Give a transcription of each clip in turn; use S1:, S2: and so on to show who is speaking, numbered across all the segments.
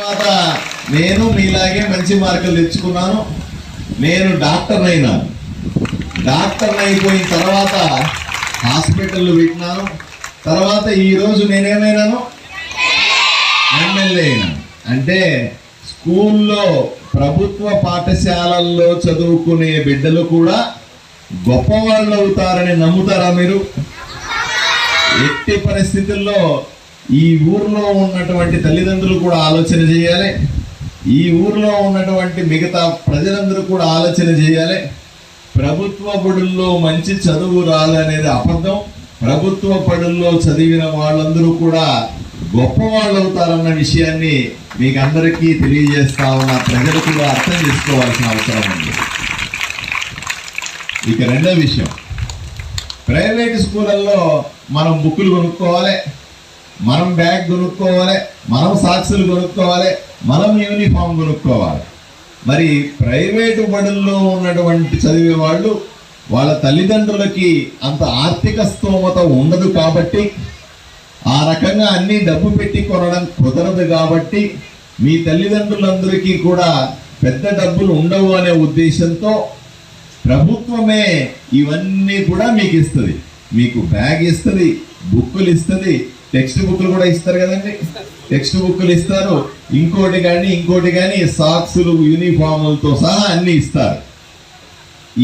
S1: తర్వాత నేను మీలాగే మంచి మార్కులు తెచ్చుకున్నాను. నేను డాక్టర్ అయినాను. డాక్టర్ అయిపోయిన తర్వాత హాస్పిటల్లో పెట్టినాను. తర్వాత ఈరోజు నేనేమైనాను? ఎమ్మెల్యే అయినా. అంటే స్కూల్లో ప్రభుత్వ పాఠశాలల్లో చదువుకునే బిడ్డలు కూడా గొప్పవాళ్ళు అవుతారని నమ్ముతారా మీరు? ఎట్టి పరిస్థితుల్లో ఈ ఊర్లో ఉన్నటువంటి తల్లిదండ్రులు కూడా ఆలోచన చేయాలి. ఈ ఊర్లో ఉన్నటువంటి మిగతా ప్రజలందరూ కూడా ఆలోచన చేయాలి. ప్రభుత్వ బడుల్లో మంచి చదువు రాలనేది అబద్ధం. ప్రభుత్వ బడుల్లో చదివిన వాళ్ళందరూ కూడా గొప్పవాళ్ళు అవుతారన్న విషయాన్ని మీకు అందరికీ తెలియజేస్తా ఉన్న. ప్రజలు కూడా అర్థం చేసుకోవాల్సిన అవసరం ఉంది. ఇక రెండో విషయం. ప్రైవేట్ స్కూళ్ళల్లో మనం బుక్కులు కొనుక్కోవాలి. మనం బ్యాగ్ కొనుక్కోవాలి మనం సాక్సులు కొనుక్కోవాలి మనం యూనిఫామ్ కొనుక్కోవాలి. మరి ప్రైవేటు బడుల్లో ఉన్నటువంటి చదివే వాళ్ళు వాళ్ళ తల్లిదండ్రులకి అంత ఆర్థిక స్తోమత ఉండదు కాబట్టి ఆ రకంగా అన్ని డబ్బు పెట్టి కొనడం కుదరదు కాబట్టి మీ తల్లిదండ్రులందరికీ కూడా పెద్ద డబ్బులు ఉండవు అనే ఉద్దేశంతో ప్రభుత్వమే ఇవన్నీ కూడా మీకు ఇస్తుంది. మీకు బ్యాగ్ ఇస్తుంది బుక్కులు ఇస్తుంది టెక్స్ట్ బుక్లు కూడా ఇస్తారు కదండి. టెక్స్ట్ బుక్లు ఇస్తారు. ఇంకోటి కానీ ఇంకోటి కానీ సాక్సులు యూనిఫాములతో సహా అన్ని ఇస్తారు.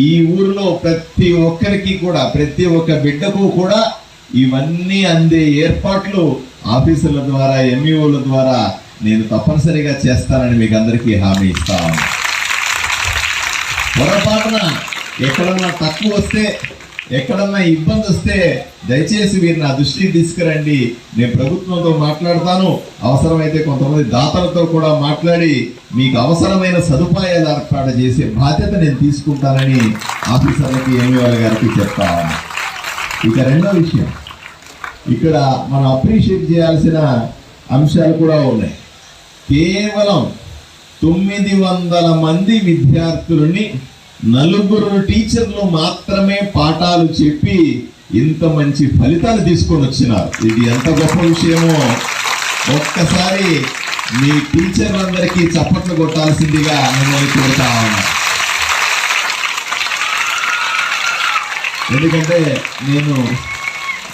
S1: ఈ ఊరిలో ప్రతి ఒక్కరికి కూడా ప్రతి ఒక్క బిడ్డకు కూడా ఇవన్నీ అందే ఏర్పాట్లు ఆఫీసుల ద్వారా ఎంఈఓల ద్వారా నేను తప్పనిసరిగా చేస్తానని మీకు అందరికీ హామీ ఇస్తాను పొరపాటున ఎక్కడన్నా తక్కువ వస్తే ఎక్కడన్నా ఇబ్బంది వస్తే దయచేసి మీరు నా దృష్టికి తీసుకురండి. నేను ప్రభుత్వంతో మాట్లాడతాను. అవసరమైతే కొంతమంది దాతలతో కూడా మాట్లాడి మీకు అవసరమైన సదుపాయాలు ఏర్పాటు చేసే బాధ్యత నేను తీసుకుంటానని ఆఫీసర్లకి ఎంఈఓల గారికి చెప్తాను ఇక రెండో విషయం. ఇక్కడ మనం అప్రిషియేట్ చేయాల్సిన అంశాలు కూడా ఉన్నాయి. కేవలం తొమ్మిది వందల మంది విద్యార్థులని నలుగురు టీచర్లు మాత్రమే పాఠాలు చెప్పి ఇంత మంచి ఫలితాలు తీసుకొని వచ్చినారు. ఇది ఎంత గొప్ప విషయమో. ఒక్కసారి మీ టీచర్లందరికీ చప్పట్లు కొట్టాల్సిందిగా మిమ్మల్ని కోరుతా ఉన్నా ఎందుకంటే నేను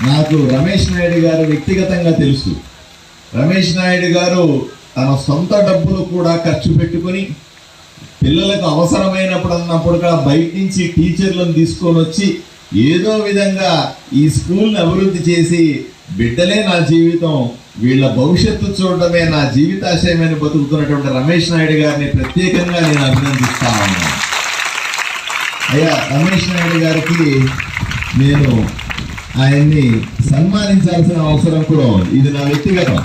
S1: నాకు రమేష్ నాయుడు గారు వ్యక్తిగతంగా తెలుసు. రమేష్ నాయుడు గారు తన సొంత డబ్బులు కూడా ఖర్చు పెట్టుకొని పిల్లలకు అవసరమైనప్పుడు అన్నప్పుడు కూడా బయట నుంచి టీచర్లను తీసుకొని వచ్చి ఏదో విధంగా ఈ స్కూల్ని అభివృద్ధి చేసి బిడ్డలే నా జీవితం వీళ్ళ భవిష్యత్తు చూడటమే నా జీవితాశయమని బతుకుతున్నటువంటి రమేష్ నాయుడు గారిని ప్రత్యేకంగా నేను అభినందిస్తా ఉన్నాను. అయ్యా రమేష్ నాయుడు గారికి నేను ఆయన్ని సన్మానించాల్సిన అవసరం కూడా ఉంది. ఇది నా వ్యక్తిగతం.